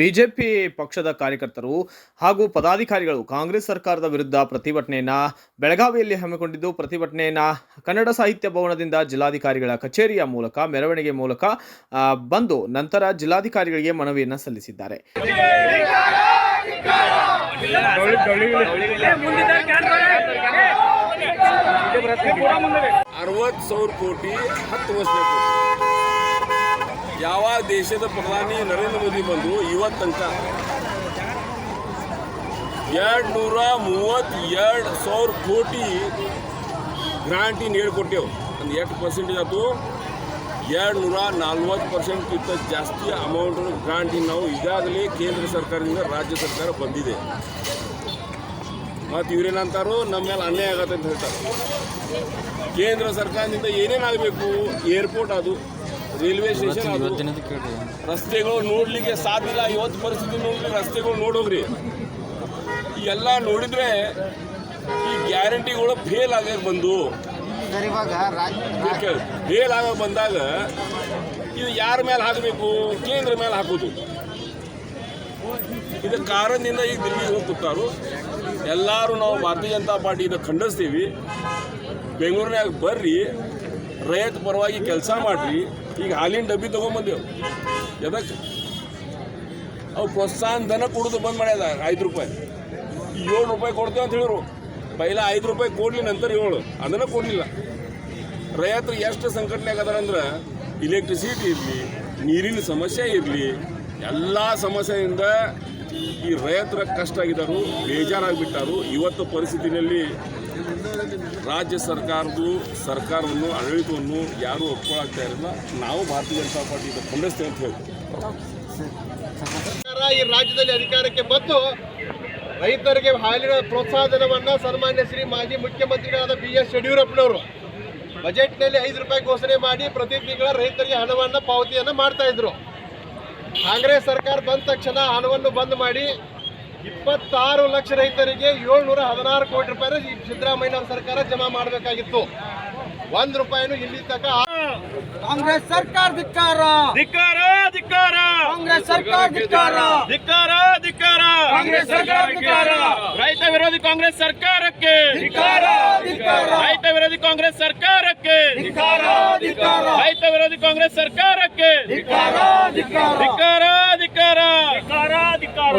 BJP ಪಕ್ಷದ ಕಾರ್ಯಕರ್ತರು ಹಾಗೂ ಪದಾಧಿಕಾರಿಗಳು ಕಾಂಗ್ರೆಸ್ ಸರ್ಕಾರದ ವಿರುದ್ಧ ಪ್ರತಿಭಟನೆಯನ್ನು ಬೆಳಗಾವಿಯಲ್ಲಿ ಹಮ್ಮಿಕೊಂಡಿದ್ದು, ಪ್ರತಿಭಟನೆಯನ್ನು ಕನ್ನಡ ಸಾಹಿತ್ಯ ಭವನದಿಂದ ಜಿಲ್ಲಾಧಿಕಾರಿಗಳ ಕಚೇರಿಯ ಮೂಲಕ, ಮೆರವಣಿಗೆ ಮೂಲಕ ಬಂದು ನಂತರ ಜಿಲ್ಲಾಧಿಕಾರಿಗಳಿಗೆ ಮನವಿಯನ್ನು ಸಲ್ಲಿಸಿದ್ದಾರೆ. ಅರವತ್ತು ಸಾವಿರ ಕೋಟಿ ಹತ್ತು ವರ್ಷ ಯಾವ ದೇಶದ ಪ್ರಧಾನಿ ನರೇಂದ್ರ ಮೋದಿ ಬಂದು ಇವತ್ತು ತನಕ ಎರಡು ನೂರ ಮೂವತ್ತೆರಡು ಸಾವಿರ ಕೋಟಿ ಗ್ರಾಂಟಿ ನೀಡಿಕೊಟ್ಟೆವು. ಒಂದು ಎಷ್ಟು ಪರ್ಸೆಂಟೇಜ್ ಆಯ್ತು? ಎರಡು ನೂರ ನಲ್ವತ್ತು ಪರ್ಸೆಂಟ್ಗಿಂತ ಜಾಸ್ತಿ ಅಮೌಂಟ್ ಗ್ರಾಂಟಿ ನಾವು ಈಗಾಗಲೇ ಕೇಂದ್ರ ಸರ್ಕಾರದಿಂದ ರಾಜ್ಯ ಸರ್ಕಾರ ಬಂದಿದೆ. ಮತ್ತು ಇವ್ರೇನಂತಾರೋ? ನಮ್ಮ ಮೇಲೆ ಅನ್ಯಾಯ ಆಗತ್ತೆ ಅಂತ ಹೇಳ್ತಾರೆ. ಕೇಂದ್ರ ಸರ್ಕಾರದಿಂದ ಏನೇನಾಗಬೇಕು ಏರ್ಪೋರ್ಟ್ ಅದು. ರೈಲ್ವೆ ಸ್ಟೇಷನ್ ಅದು. ರಸ್ತೆಗಳು ನೋಡ್ಲಿಕ್ಕೆ ಸಾಧ್ಯ ಇಲ್ಲ. ಇವತ್ತು ಪರಿಸ್ಥಿತಿ ನೋಡ್ಲಿಕ್ಕೆ ರಸ್ತೆಗಳು ನೋಡೋಗ್ರಿ ಈ ಎಲ್ಲ ನೋಡಿದ್ರೆ ಈ ಗ್ಯಾರಂಟಿಗಳು ಫೇಲ್ ಆಗಕ್ಕೆ ಬಂದು. ಸರ್ ಇವಾಗ ರಾಜ್ಯ ಫೇಲ್ ಆಗಕ್ಕೆ ಬಂದಾಗ ಇದು ಯಾರ ಮೇಲೆ ಹಾಕಬೇಕು? ಕೇಂದ್ರ ಮೇಲೆ ಹಾಕೋದು. ಇದು ಕಾರಣದಿಂದ ಈಗ ದಿಲ್ಲಿಗೆ ಹೋಗಿ ಕೂತಾರು. ಎಲ್ಲರೂ ನಾವು ಭಾರತೀಯ ಜನತಾ ಪಾರ್ಟಿ ಖಂಡಿಸ್ತೀವಿ. ಬೆಂಗಳೂರಿನಾಗ ಬರ್ರಿ. ರೈತ ಪರವಾಗಿ ಕೆಲಸ ಮಾಡ್ರಿ. ಈಗ ಹಾಲಿನ ಡಬ್ಬಿ ತೊಗೊಂಬಂದೇವು. ಎದಕ್ಕೆ ಅವು ಪ್ರೋತ್ಸಾಹನ ಧನ ಕೊಡೋದು ಬಂದ್ ಮಾಡ್ಯದ ಐದು ರೂಪಾಯಿ. ಏಳು ರೂಪಾಯಿ ಕೊಡ್ತೇವೆ ಅಂತ ಹೇಳಿದ್ರು. ಪೈಲ ಐದು ರೂಪಾಯಿ ಕೊಡ್ಲಿ ನಂತರ ಏಳು. ಅದನ್ನು ಕೊಡಲಿಲ್ಲ. ರೈತರು ಎಷ್ಟು ಅದಾರ ಅಂದ್ರೆ ಇಲೆಕ್ಟ್ರಿಸಿಟಿ ಇರಲಿ, ನೀರಿನ ಸಮಸ್ಯೆ ಇರಲಿ, ಎಲ್ಲ ಸಮಸ್ಯೆಯಿಂದ ಈ ರೈತರ ಕಷ್ಟ ಆಗಿದ್ದಾರು ಬೇಜಾರಾಗಿಬಿಟ್ಟಾರು ಇವತ್ತು ಪರಿಸ್ಥಿತಿನಲ್ಲಿ ರಾಜ್ಯ ಸರ್ಕಾರದ್ದು ಸರ್ಕಾರವನ್ನು, ಆಡಳಿತವನ್ನು ಯಾರೂ ಒಪ್ಕೊಳ್ಳಾಗ್ತಾ ಇರಲಿಲ್ಲ ನಾವು ಭಾರತೀಯ ಜನತಾ ಪಾರ್ಟಿ ಖಂಡಿಸ್ತೇವೆ ಅಂತ ಹೇಳ್ತೀವಿ. ಸರ್ಕಾರ ಈ ರಾಜ್ಯದಲ್ಲಿ ಅಧಿಕಾರಕ್ಕೆ ಬಂದು ರೈತರಿಗೆ ಹಾಲಿನ ಪ್ರೋತ್ಸಾಹಧನವನ್ನು ಸನ್ಮಾನ್ಯ ಶ್ರೀ ಮಾಜಿ ಮುಖ್ಯಮಂತ್ರಿಗಳಾದ ಬಿ ಎಸ್ ಯಡಿಯೂರಪ್ಪನವರು ಬಜೆಟ್ನಲ್ಲಿ ಐದು ರೂಪಾಯಿ ಘೋಷಣೆ ಮಾಡಿ ಪ್ರತಿ ತಿಂಗಳ ರೈತರಿಗೆ ಹಣವನ್ನು ಪಾವತಿಯನ್ನು ಮಾಡ್ತಾ ಇದ್ರು. ಕಾಂಗ್ರೆಸ್ ಸರ್ಕಾರ ಬಂದ ತಕ್ಷಣ ಹಣವನ್ನು ಬಂದ್ ಮಾಡಿ ಇಪ್ಪತ್ತಾರು ಲಕ್ಷ ರೈತರಿಗೆ ಏಳ್ನೂರ ಹದಿನಾರು ಕೋಟಿ ರೂಪಾಯಿ ಈ ಸಿದ್ದರಾಮಯ್ಯ ಅವ್ರ ಸರ್ಕಾರ ಜಮಾ ಮಾಡಬೇಕಾಗಿತ್ತು. ಒಂದ್ ರೂಪಾಯಿನೂ ಇಲ್ಲಿ ತನಕ ಕಾಂಗ್ರೆಸ್ ಸರ್ಕಾರ ಧಿಕ್ಕಾರ. ಧಿಕ್ಕಾರ ಧಿಕ್ಕಾರ. ಕಾಂಗ್ರೆಸ್ ಸರ್ಕಾರ ಧಿಕ್ಕಾರ. ಧಿಕ್ಕಾರ ಧಿಕ್ಕಾರ. ಕಾಂಗ್ರೆಸ್ ಸರ್ಕಾರ ಧಿಕ್ಕಾರ. ರೈತ ವಿರೋಧಿ ಕಾಂಗ್ರೆಸ್ ಸರ್ಕಾರಕ್ಕೆ. ಧಿಕ್ಕಾರ ಧಿಕ್ಕಾರ. ರೈತ ವಿರೋಧಿ ಕಾಂಗ್ರೆಸ್ ಸರ್ಕಾರಕ್ಕೆ. ಧಿಕ್ಕಾರ ಧಿಕ್ಕಾರ. ರೈತ ವಿರೋಧಿ ಕಾಂಗ್ರೆಸ್ ಸರ್ಕಾರಕ್ಕೆ. ಧಿಕ್ಕಾರ ಧಿಕ್ಕಾರ. ಧಿಕ್ಕಾರ ಧಿಕ್ಕಾರ. ಧಿಕ್ಕಾರ ಧಿಕ್ಕಾರ.